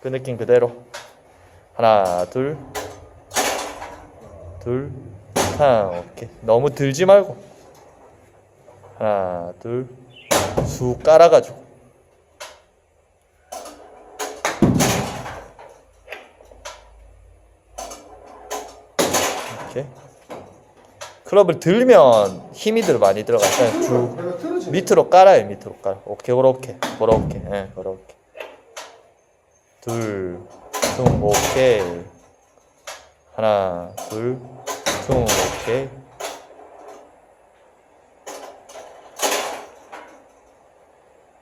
그 느낌 그대로 하나 둘 둘, 하나, 오케이. 너무 들지 말고. 하나, 둘, 쑥 깔아가지고. 이렇게. 클럽을 들면 힘이 들 많이 들어가요. 쭉. 밑으로 깔아요. 밑으로 깔아. 오케이, 그렇게, 그렇게, 예, 그렇게. 둘, 숭, 오케이. 하나, 둘, 숭, 오케이.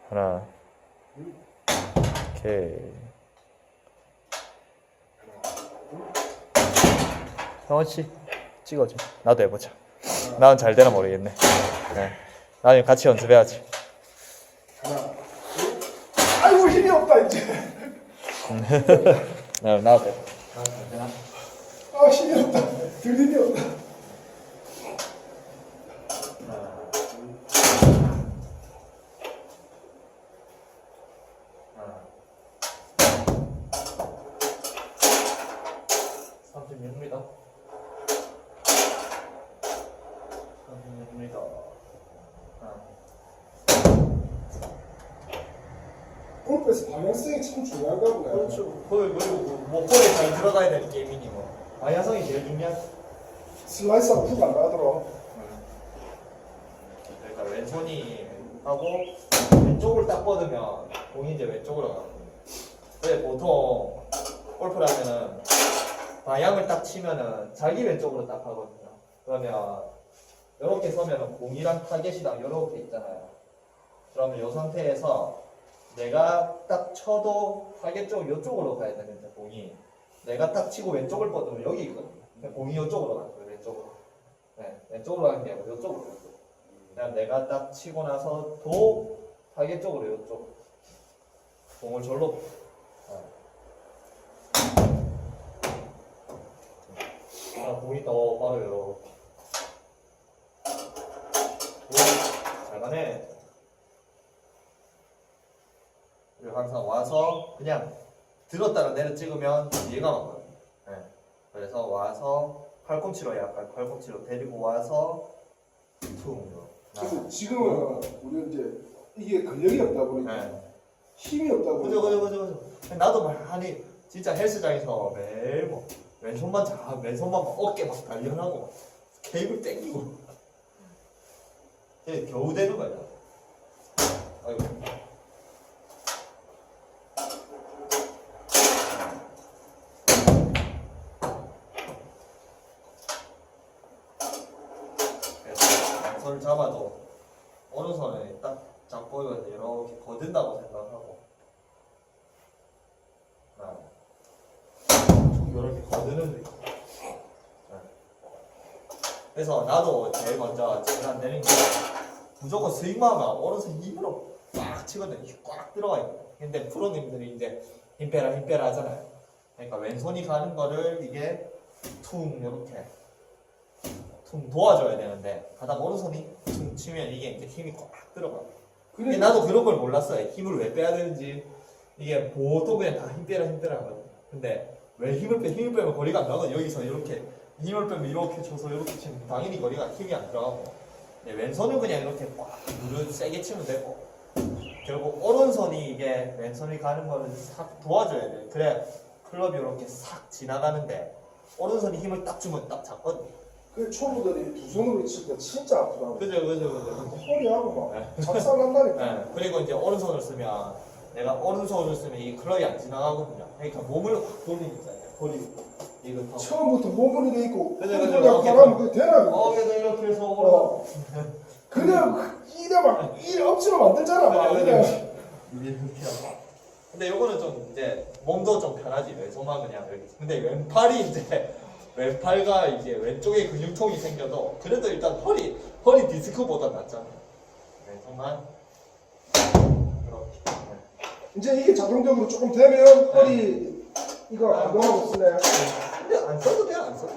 하나, 오케이. 형원 씨 찍어줘. 나도 해보자. 나는 잘 되나 모르겠네. 네. 나중에 같이 연습해야지. 하나. 둘. 아이고 힘이 없다 이제. 네, 나도 돼. 아 힘이 없다. 들 힘이 없다. 삼십육 미터. 삼십육 미터. 골프에서 방향성이 참 중요한가 보네. 그렇죠. 거기 그리고 뭐 볼에 잘 들어가야 되는 게임이니 뭐. 방향성이 제일 중요한. 슬라이스하고 훅안 나가더라. 그러니까 왼손이 하고 왼쪽을 딱 뻗으면 공이 이제 왼쪽으로 가거든요. 근데 보통 골프를 하면은 방향을 딱 치면은 자기 왼쪽으로 딱 하거든요. 그러면 이렇게 서면은 공이랑 타겟이랑 이렇게 있잖아요. 그러면 이 상태에서 내가 딱 쳐도 타겟 쪽 이쪽으로 가야 되는데 공이 내가 딱 치고 왼쪽을 뻗으면 여기 있거든요. 공이 이쪽으로 가는 거예요. 왼쪽으로. 네, 왼쪽으로 가는 게 아니고 이쪽으로 가는 거예요. 그냥 내가 딱 치고 나서 도 타겟 쪽으로 이쪽 공을 절로 네. 아, 공이 더 빠르요 잘 가네 그리고 항상 와서 그냥 들었다가 내려 찍으면 얘가 맞거든요. 네. 그래서 와서 팔꿈치로 약간 팔꿈치로 데리고 와서 퉁. 지금 지금은 우리 이제 이게 근력이 없다 보니까 네. 힘이 없다 그죠 보니까 그죠 그죠 그죠. 나도 많이 진짜 헬스장에서 매일 뭐 왼손만 자 왼손만 막 어깨 막 단련하고 막 케이블 땡기고. 이게 겨우 되는 거야 아이고 그래서 양손을 잡아도 오른손에 딱 잡고 이렇게 거든다고 생각하고 하나 거드는 느낌 네. 그래서 나도 제일 먼저 안 되는 게 무조건 스윙만 하면 오른손 힘으로 꽉 치거든 힘꽉 들어가 있고 근데 프로님들이 이제 힘 빼라 힘 빼라 하잖아요 그러니까 왼손이 가는 거를 이게 퉁 이렇게 퉁 도와줘야 되는데 가다가 오른손이 퉁 치면 이게 이제 힘이 꽉 들어가 근데 나도 그런 걸 몰랐어요. 힘을 왜 빼야 되는지. 이게 보통 그냥 다 힘 빼라 힘 빼라 하거든. 근데 왜 힘을 빼? 힘을 빼면 거리가 안 나거든. 여기서 이렇게 힘을 빼면 이렇게 쳐서 이렇게 치면 당연히 거리가 힘이 안 들어가고. 근데 왼손은 그냥 이렇게 꽉 누르 세게 치면 되고. 결국 오른손이 이게 왼손이 가는 거를 싹 도와줘야 돼. 그래 클럽이 이렇게 싹 지나가는데 오른손이 힘을 딱 주면 딱 잡거든. 그 초보들이 두 손으로 칠 때 진짜 아프다고. 그죠 그죠 그죠. 허리하고 네. 막 작살난다니까. 네, 그리고 이제 오른손을 쓰면 내가 오른손을 쓰면 이 클럽이 안 지나가거든요. 그러니까 몸을 확 돌리는 거잖아요. 돌리고 이거 더. 처음부터 몸으로 돼 있고 그죠, 그죠. 그냥 어깨 그게 되나. 어깨도 이렇게 해서 어. 그냥 이래 막 이래 억지로 만들잖아 막. 이게 이렇게 하고. 근데 요거는 좀 이제 몸도 좀 편하지 왼손만 그냥 이렇게. 근데 왼팔이 이제 왼팔과 이제 왼쪽에 근육통이 생겨도 그래도 일단 허리 허리 디스크보다 낫잖아. 왼손만. 네. 이제 이게 자동적으로 조금 되면 허리 이거 안동하고 쓰네. 근데 안 써도 돼요, 안 써도.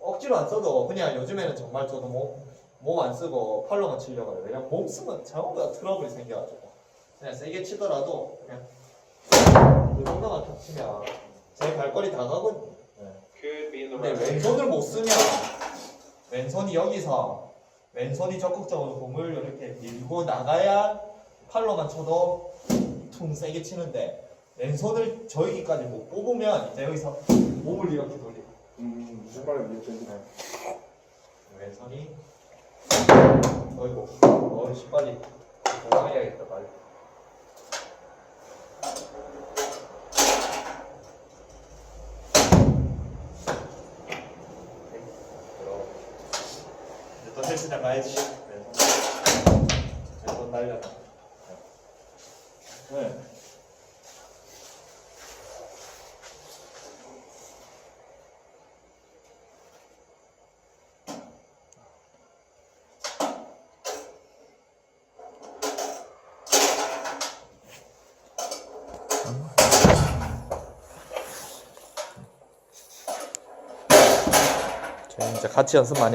억지로 안 써도 그냥 요즘에는 정말 저도 몸몸 안 쓰고 팔로만 치려고 해요. 왜냐면 몸 쓰면 다 트러블이 생겨가지고 그냥 세게 치더라도 그냥 그 정도 하나만 탁 치면 제 발걸이 다 가거든요. 네. Could be in the 근데 right. 왼손을 못 쓰면 왼손이 여기서 왼손이 적극적으로 공을 이렇게 밀고 나가야 팔로만 쳐도 퉁 세게 치는데 왼손을 저기까지 못 뽑으면 이제 여기서 몸을 이렇게 돌리고. 음, 무슨 말인지 이해되네. 왼손이 어이구 어르신 빨리 공항해야겠다 빨리. 이제 또 헬스장 가야지. 왼손. 왼손 날려 네. 저희 이제 같이 연습 많이 합시다